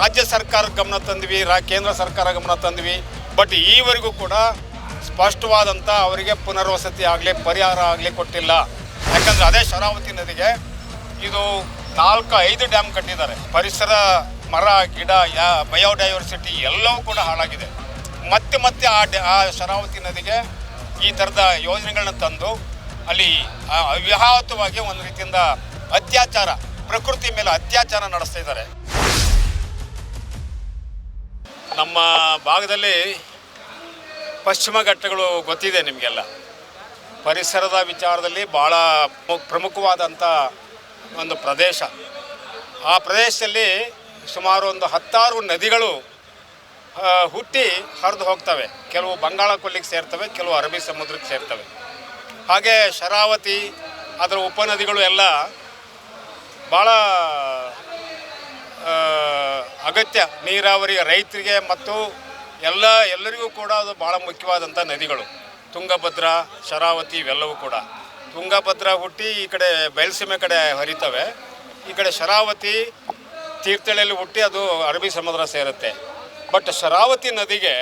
ರಾಜ್ಯ ಸರ್ಕಾರ ಗಮನ ತಂದ್ವಿ, ರಾ, ಕೇಂದ್ರ ಸರ್ಕಾರ ಗಮನ ತಂದ್ವಿ. ಬಟ್ ಈವರೆಗೂ ಕೂಡ ಸ್ಪಷ್ಟವಾದಂಥ ಅವರಿಗೆ ಪುನರ್ವಸತಿ ಆಗಲಿ, ಪರಿಹಾರ ಆಗಲಿ ಕೊಟ್ಟಿಲ್ಲ. ಯಾಕಂದರೆ ಅದೇ ಶರಾವತಿ ನದಿಗೆ ಇದು ನಾಲ್ಕು, ಐದು ಡ್ಯಾಮ್ ಕಟ್ಟಿದ್ದಾರೆ. ಪರಿಸರ, ಮರ, ಗಿಡ, ಯಾ, ಬಯೋಡೈವರ್ಸಿಟಿ ಎಲ್ಲವೂ ಕೂಡ ಹಾಳಾಗಿದೆ. ಮತ್ತೆ ಮತ್ತೆ ಆ ಡ್ಯಾ, ಆ ಶರಾವತಿ ನದಿಗೆ ಈ ಥರದ ಯೋಜನೆಗಳನ್ನ ತಂದು ಅಲ್ಲಿ ಅವ್ಯಾಹತವಾಗಿ ಒಂದು ರೀತಿಯಿಂದ ಅತ್ಯಾಚಾರ, ಪ್ರಕೃತಿ ಮೇಲೆ ಅತ್ಯಾಚಾರ ನಡೆಸ್ತಾ ಇದ್ದಾರೆ. ನಮ್ಮ ಭಾಗದಲ್ಲಿ ಪಶ್ಚಿಮ ಘಟ್ಟಗಳು ಗೊತ್ತಿದೆ ನಿಮಗೆಲ್ಲ. ಪರಿಸರದ ವಿಚಾರದಲ್ಲಿ ಭಾಳ ಪ್ರಮುಖವಾದಂಥ ಒಂದು ಪ್ರದೇಶ. ಆ ಪ್ರದೇಶದಲ್ಲಿ ಸುಮಾರು ಒಂದು ಹತ್ತಾರು ನದಿಗಳು ಹುಟ್ಟಿ ಹರಿದು ಹೋಗ್ತವೆ. ಕೆಲವು ಬಂಗಾಳ ಕೊಲ್ಲಿಗೆ ಸೇರ್ತವೆ, ಕೆಲವು ಅರಬ್ಬಿ ಸಮುದ್ರಕ್ಕೆ ಸೇರ್ತವೆ. ಹಾಗೆ ಶರಾವತಿ, ಅದರ ಉಪನದಿಗಳು ಎಲ್ಲ ಭಾಳ ಅಗತ್ಯ ನೀರಾವರಿ ರೈತರಿಗೆ ಮತ್ತು ಎಲ್ಲ ಎಲ್ಲರಿಗೂ ಕೂಡ ಅದು ಭಾಳ ಮುಖ್ಯವಾದಂಥ ನದಿಗಳು. ತುಂಗಭದ್ರಾ, ಶರಾವತಿ ಇವೆಲ್ಲವೂ ಕೂಡ. ತುಂಗಭದ್ರಾ ಹುಟ್ಟಿ ಈ ಕಡೆ ಬಯಲುಸೀಮೆ ಕಡೆ ಹರಿತವೆ. ಈ ಕಡೆ ಶರಾವತಿ ತೀರ್ಥಹಳ್ಳಿಯಲ್ಲಿ ಹುಟ್ಟಿ ಅದು ಅರಬ್ಬಿ ಸಮುದ್ರ ಸೇರುತ್ತೆ. ಬಟ್ ಶರಾವತಿ ನದಿಗೆ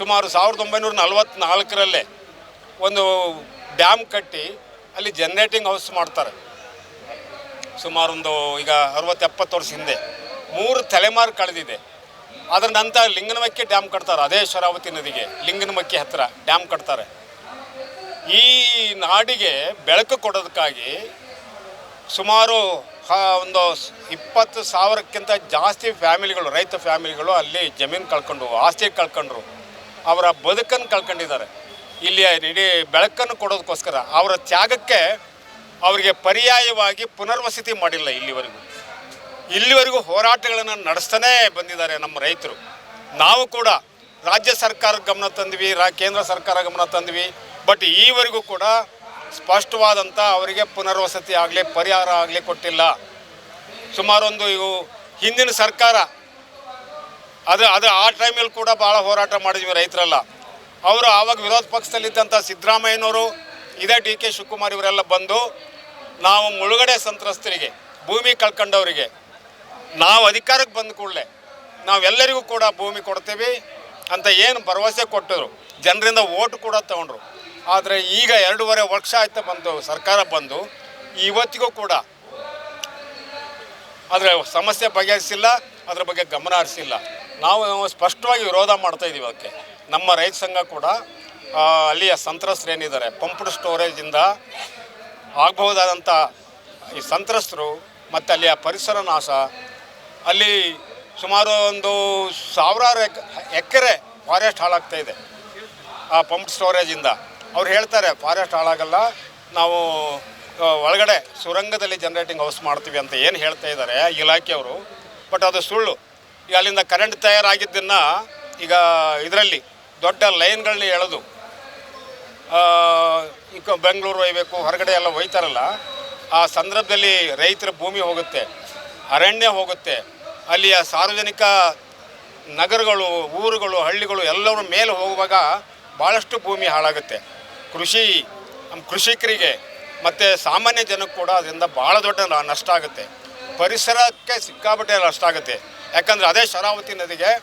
ಸುಮಾರು ಸಾವಿರದ ಒಂಬೈನೂರ ನಲವತ್ತ್ನಾಲ್ಕರಲ್ಲೇ ಒಂದು ಡ್ಯಾಮ್ ಕಟ್ಟಿ ಅಲ್ಲಿ ಜನ್ರೇಟಿಂಗ್ ಹೌಸ್ ಮಾಡ್ತಾರೆ. ಸುಮಾರೊಂದು ಈಗ ಅರವತ್ತು ಎಪ್ಪತ್ತು ವರ್ಷ ಹಿಂದೆ. ಮೂರು ತಲೆಮಾರು ಕಳೆದಿದೆ. ಅದರ ನಂತರ ಲಿಂಗನಮಕ್ಕಿ ಡ್ಯಾಮ್ ಕಟ್ತಾರೆ, ಅದೇ ಶರಾವತಿ ನದಿಗೆ, ಲಿಂಗನಮಕ್ಕಿ ಹತ್ತಿರ ಡ್ಯಾಮ್ ಕಟ್ತಾರೆ. ಈ ನಾಡಿಗೆ ಬೆಳಕು ಕೊಡೋದಕ್ಕಾಗಿ ಸುಮಾರು ಒಂದು ಇಪ್ಪತ್ತು ಸಾವಿರಕ್ಕಿಂತ ಜಾಸ್ತಿ ಫ್ಯಾಮಿಲಿಗಳು, ರೈತ ಫ್ಯಾಮಿಲಿಗಳು ಅಲ್ಲಿ ಜಮೀನು ಕಳ್ಕೊಂಡು, ಆಸ್ತಿ ಕಳ್ಕೊಂಡ್ರು. ಅವರ ಬದುಕನ್ನು ಕಳ್ಕೊಂಡಿದ್ದಾರೆ. ಇಲ್ಲಿ ಇಡೀ ಬೆಳಕನ್ನು ಕೊಡೋದಕ್ಕೋಸ್ಕರ ಅವರ ತ್ಯಾಗಕ್ಕೆ ಅವರಿಗೆ ಪರ್ಯಾಯವಾಗಿ ಪುನರ್ವಸತಿ ಮಾಡಿಲ್ಲ ಇಲ್ಲಿವರೆಗೂ. ಇಲ್ಲಿವರೆಗೂ ಹೋರಾಟಗಳನ್ನು ನಡೆಸ್ತಾನೇ ಬಂದಿದ್ದಾರೆ ನಮ್ಮ ರೈತರು. ನಾವು ಕೂಡ ರಾಜ್ಯ ಸರ್ಕಾರ ಗಮನ ತಂದ್ವಿ, ರಾ, ಕೇಂದ್ರ ಸರ್ಕಾರ ಗಮನ ತಂದ್ವಿ, ಬಟ್ ಈವರೆಗೂ ಕೂಡ ಸ್ಪಷ್ಟವಾದಂಥ ಅವರಿಗೆ ಪುನರ್ವಸತಿ ಆಗಲಿ, ಪರಿಹಾರ ಆಗಲಿ ಕೊಟ್ಟಿಲ್ಲ. ಸುಮಾರೊಂದು ಇವು ಹಿಂದಿನ ಸರ್ಕಾರ, ಅದು ಅದು ಆ ಟೈಮಲ್ಲಿ ಕೂಡ ಭಾಳ ಹೋರಾಟ ಮಾಡಿದ್ವಿ ರೈತರೆಲ್ಲ. ಅವರು ಆವಾಗ ವಿರೋಧ ಪಕ್ಷದಲ್ಲಿದ್ದಂಥ ಸಿದ್ದರಾಮಯ್ಯನವರು, ಇದೇ ಡಿ ಕೆ ಶಿವಕುಮಾರ್ ಇವರೆಲ್ಲ ಬಂದು ನಾವು ಮುಳುಗಡೆ ಸಂತ್ರಸ್ತರಿಗೆ, ಭೂಮಿ ಕಳ್ಕೊಂಡವರಿಗೆ ನಾವು ಅಧಿಕಾರಕ್ಕೆ ಬಂದ ಕೂಡಲೇ ನಾವೆಲ್ಲರಿಗೂ ಕೂಡ ಭೂಮಿ ಕೊಡ್ತೀವಿ ಅಂತ ಏನು ಭರವಸೆ ಕೊಟ್ಟರು. ಜನರಿಂದ ಓಟ್ ಕೂಡ ತಗೊಂಡ್ರು. ಆದರೆ ಈಗ ಎರಡೂವರೆ ವರ್ಷ ಆಯ್ತು ಬಂದು ಸರ್ಕಾರ ಬಂದು, ಇವತ್ತಿಗೂ ಕೂಡ ಅದರ ಸಮಸ್ಯೆ ಬಗೆಹರಿಸಿಲ್ಲ, ಅದ್ರ ಬಗ್ಗೆ ಗಮನ ಹರಿಸಿಲ್ಲ. ನಾವು ಸ್ಪಷ್ಟವಾಗಿ ವಿರೋಧ ಮಾಡ್ತಾ ಇದ್ದೀವಿ ಅದಕ್ಕೆ. ನಮ್ಮ ರೈತ ಸಂಘ ಕೂಡ ಅಲ್ಲಿಯ ಸಂತ್ರಸ್ತರು ಏನಿದ್ದಾರೆ, ಪಂಪ್ಡ್ ಸ್ಟೋರೇಜಿಂದ ಆಗಬಹುದಾದಂಥ ಈ ಸಂತ್ರಸ್ತರು ಮತ್ತು ಅಲ್ಲಿಯ ಪರಿಸರ ನಾಶ ಅಲ್ಲಿ ಸುಮಾರು ಒಂದು ಸಾವಿರಾರು ಎಕ್, ಎಕರೆ ಫಾರೆಸ್ಟ್ ಹಾಳಾಗ್ತಾ ಇದೆ. ಆ ಪಂಪ್ ಸ್ಟೋರೇಜಿಂದ ಅವ್ರು ಹೇಳ್ತಾರೆ, ಫಾರೆಸ್ಟ್ ಹಾಳಾಗಲ್ಲ. ನಾವು ಒಳಗಡೆ ಸುರಂಗದಲ್ಲಿ ಜನರೇಟಿಂಗ್ ಹೌಸ್ ಮಾಡ್ತೀವಿ ಅಂತ ಏನು ಹೇಳ್ತಾ ಇದ್ದಾರೆ ಇಲಾಖೆಯವರು. ಬಟ್ ಅದು ಸುಳ್ಳು. ಈಗ ಅಲ್ಲಿಂದ ಕರೆಂಟ್ ತಯಾರಾಗಿದ್ದನ್ನು ಈಗ ಇದರಲ್ಲಿ ದೊಡ್ಡ ಲೈನ್ಗಳನ್ನ ಎಳೆದು ಈಗ ಬೆಂಗಳೂರು ಒಯ್ಬೇಕು, ಹೊರಗಡೆ ಎಲ್ಲ ಒಯ್ತಾರಲ್ಲ, ಆ ಸಂದರ್ಭದಲ್ಲಿ ರೈತರ ಭೂಮಿ ಹೋಗುತ್ತೆ. ಅರಣ್ಯ ಹೋಗುತ್ತೆ. ಅಲ್ಲಿಯ ಸಾರ್ವಜನಿಕ ನಗರಗಳು, ಊರುಗಳು, ಹಳ್ಳಿಗಳು ಎಲ್ಲರ ಮೇಲೆ ಹೋಗುವಾಗ ಭಾಳಷ್ಟು ಭೂಮಿ ಹಾಳಾಗುತ್ತೆ. ಕೃಷಿ ಕೃಷಿಕರಿಗೆ ಮತ್ತು ಸಾಮಾನ್ಯ ಜನಕ್ಕೆ ಕೂಡ ಅದರಿಂದ ಭಾಳ ದೊಡ್ಡ ನಷ್ಟ ಆಗುತ್ತೆ. ಪರಿಸರಕ್ಕೆ ಸಿಕ್ಕಾಪಟ್ಟೆ ನಷ್ಟ ಆಗುತ್ತೆ. ಯಾಕಂದರೆ ಅದೇ ಶರಾವತಿ ನದಿಗೆ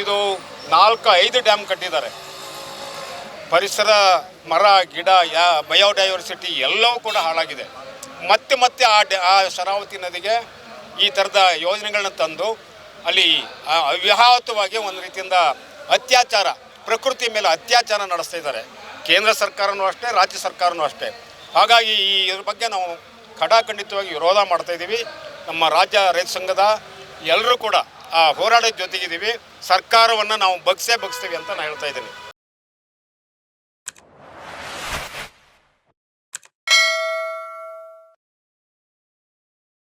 ಇದು ನಾಲ್ಕು, ಐದು ಡ್ಯಾಮ್ ಕಟ್ಟಿದ್ದಾರೆ. ಪರಿಸರ, ಮರ, ಗಿಡ, ಯಾ, ಬಯೋಡೈವರ್ಸಿಟಿ ಎಲ್ಲವೂ ಕೂಡ ಹಾಳಾಗಿದೆ. ಮತ್ತೆ ಮತ್ತೆ ಆ ಡ್ಯಾ, ಆ ಶರಾವತಿ ನದಿಗೆ ಈ ಥರದ ಯೋಜನೆಗಳನ್ನ ತಂದು ಅಲ್ಲಿ ಅವ್ಯಾಹತವಾಗಿ ಒಂದು ರೀತಿಯಿಂದ ಅತ್ಯಾಚಾರ, ಪ್ರಕೃತಿ ಮೇಲೆ ಅತ್ಯಾಚಾರ ನಡೆಸ್ತಾ ಇದ್ದಾರೆ. ಕೇಂದ್ರ ಸರ್ಕಾರನೂ ಅಷ್ಟೇ, ರಾಜ್ಯ ಸರ್ಕಾರನೂ ಅಷ್ಟೇ. ಹಾಗಾಗಿ ಈ ಇದ್ರ ಬಗ್ಗೆ ನಾವು ಖಡಾಖಂಡಿತವಾಗಿ ವಿರೋಧ ಮಾಡ್ತಾ ಇದ್ದೀವಿ. ನಮ್ಮ ರಾಜ್ಯ ರೈತ ಸಂಘದ ಎಲ್ಲರೂ ಕೂಡ ಆ ಹೋರಾಟದ ಜೊತೆಗಿದ್ದೀವಿ. ಸರ್ಕಾರವನ್ನು ನಾವು ಬಗ್ಸೇ ಬಗ್ಸ್ತೀವಿ ಅಂತ ನಾನು ಹೇಳ್ತಾ ಇದ್ದೀನಿ.